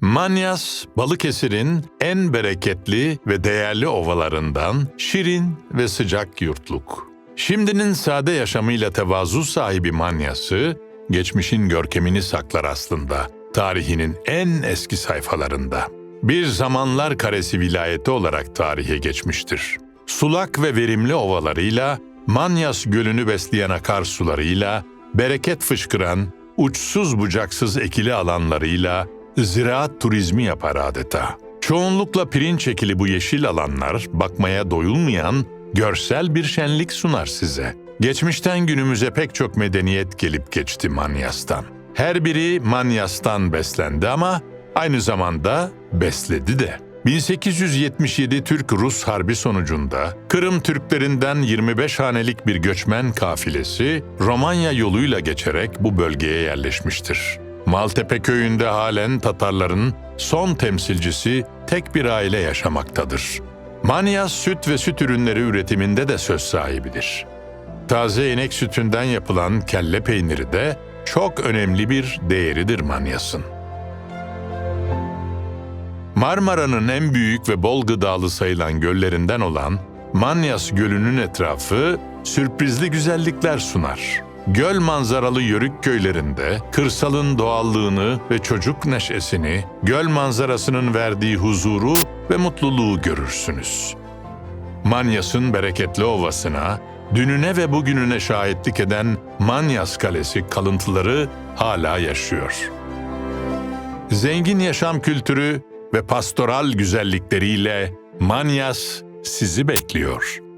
Manyas, Balıkesir'in en bereketli ve değerli ovalarından şirin ve sıcak yurtluk. Şimdinin sade yaşamıyla tevazu sahibi Manyas'ı, geçmişin görkemini saklar aslında, tarihinin en eski sayfalarında. Bir zamanlar karesi vilayeti olarak tarihe geçmiştir. Sulak ve verimli ovalarıyla, Manyas Gölü'nü besleyen akarsularıyla, bereket fışkıran, uçsuz bucaksız ekili alanlarıyla, ziraat turizmi yapar adeta. Çoğunlukla pirinç ekili bu yeşil alanlar bakmaya doyulmayan görsel bir şenlik sunar size. Geçmişten günümüze pek çok medeniyet gelip geçti Manyas'tan. Her biri Manyas'tan beslendi ama aynı zamanda besledi de. 1877 Türk-Rus Harbi sonucunda Kırım Türklerinden 25 hanelik bir göçmen kafilesi Romanya yoluyla geçerek bu bölgeye yerleşmiştir. Maltepe köyünde halen Tatarların son temsilcisi tek bir aile yaşamaktadır. Manyas süt ve süt ürünleri üretiminde de söz sahibidir. Taze inek sütünden yapılan kelle peyniri de çok önemli bir değeridir Manyas'ın. Marmara'nın en büyük ve bol gıdalı sayılan göllerinden olan Manyas Gölü'nün etrafı sürprizli güzellikler sunar. Göl manzaralı yörük köylerinde kırsalın doğallığını ve çocuk neşesini, göl manzarasının verdiği huzuru ve mutluluğu görürsünüz. Manyas'ın bereketli ovasına, dününe ve bugününe şahitlik eden Manyas Kalesi kalıntıları hala yaşıyor. Zengin yaşam kültürü ve pastoral güzellikleriyle Manyas sizi bekliyor.